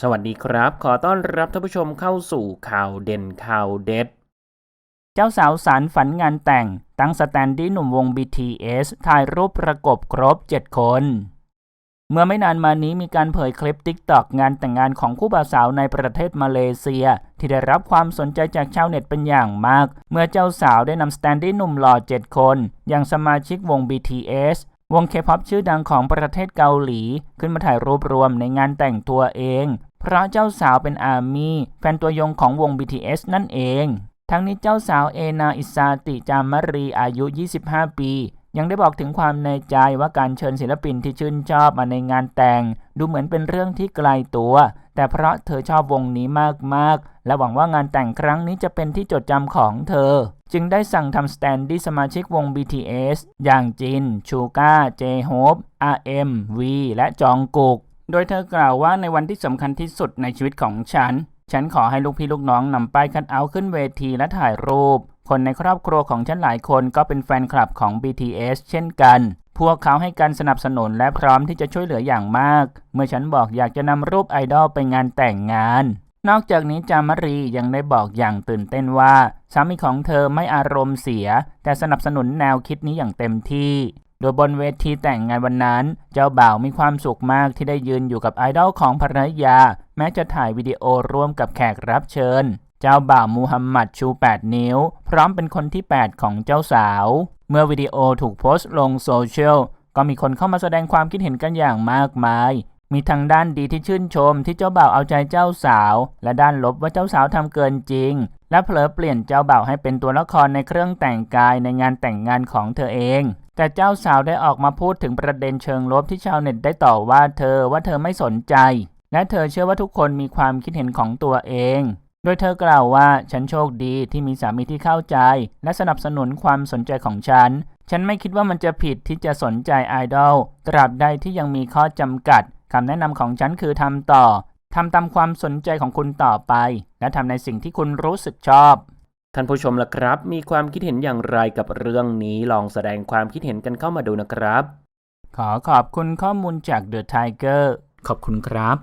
สวัสดีครับ ขอต้อนรับท่านผู้ชมเข้าสู่ข่าวเด่นข่าวเด็ด เจ้าสาวสารฝันงานแต่ง ตั้งสแตนดี้หนุ่มวง BTS ถ่ายรูปประกบครบ 7 คน เมื่อไม่นานมานี้มีการเผยคลิป TikTok งานแต่งงานของคู่บ่าวสาวในประเทศมาเลเซีย ที่ได้รับความสนใจจากชาวเน็ตเป็นอย่างมาก เมื่อเจ้าสาวได้นำสแตนดี้หนุ่มหล่อ 7 คน อย่างสมาชิกวง BTS วงเคป๊อปชื่อดังของประเทศเกาหลี ขึ้นมาถ่ายรูปรวมในงานแต่งตัวเอง เพราะเจ้าสาวเป็นอาร์มี่แฟนตัวยงของวง BTS นั่นเอง ทั้งนี้เจ้าสาวเอนาอิซาติจามรีอายุ 25 ปี ยังได้บอกถึงความในใจว่าการเชิญศิลปินที่ชื่นชอบมาในงานแต่ง ดูเหมือนเป็นเรื่องที่ไกลตัว แต่เพราะเธอชอบวงนี้มากๆ และหวังว่างานแต่งครั้งนี้จะเป็นที่จดจำของเธอ จึงได้สั่งทำสแตนดี้สมาชิกวง BTS อย่างจิน ชูก้า เจโฮป RM V และจองกุก โดยเธอกล่าวว่าในวันที่สำคัญที่สุดในชีวิตของฉัน ฉันขอให้ลูกพี่ลูกน้องนำป้ายคัดเอาท์ขึ้นเวทีและถ่ายรูป คนในครอบครัวของฉันหลายคนก็เป็นแฟนคลับของ BTS เช่นกัน พวกเขาให้การสนับสนุนและพร้อมที่จะช่วยเหลืออย่างมาก เมื่อฉันบอกอยากจะนำรูปไอดอลไปงานแต่งงาน นอกจากนี้จามรียังได้บอกอย่างตื่นเต้นว่าสามีของเธอไม่อารมณ์เสีย แต่สนับสนุนแนวคิดนี้อย่างเต็มที่ โดยบนเวทีแต่งงานวันนั้น เจ้าบ่าวมีความสุขมากที่ได้ยืนอยู่กับไอดอลของภรรยา แม้จะถ่ายวิดีโอร่วมกับแขกรับเชิญ เจ้าบ่าวมูฮัมหมัดชู 8 นิ้ว พร้อมเป็นคนที่ 8 ของเจ้าสาว เมื่อวิดีโอถูกโพสต์ลงโซเชียลก็มีคนเข้ามาแสดงความคิดเห็นกันอย่างมากมาย มีทั้งด้านดีที่ชื่นชมที่เจ้าบ่าวเอาใจเจ้าสาว และด้านลบว่าเจ้าสาวทำเกินจริง และเผลอเปลี่ยนเจ้าบ่าวให้เป็นตัวละครในเครื่องแต่งกายในงานแต่งงานของเธอเอง แต่เจ้าสาวได้ออกมาพูดถึงประเด็นเชิงลบที่ชาวเน็ตได้ต่อว่าเธอว่าเธอไม่สนใจ และเธอเชื่อว่าทุกคนมีความคิดเห็นของตัวเอง โดยเธอกล่าวว่าฉันโชคดีที่มีสามีที่เข้าใจ และสนับสนุนความสนใจของฉัน ฉันไม่คิดว่ามันจะผิดที่จะสนใจไอดอลตราบใดที่ยังมีข้อจำกัดคำแนะนำของฉันคือทำต่อทำตามความสนใจของคุณต่อไป และทำในสิ่งที่คุณรู้สึกชอบ ท่านผู้ชมล่ะครับ มีความคิดเห็นอย่างไรกับเรื่องนี้ลองแสดงความคิดเห็นกันเข้ามาดูนะครับ ขอขอบคุณข้อมูลจาก The Tiger ขอบคุณครับ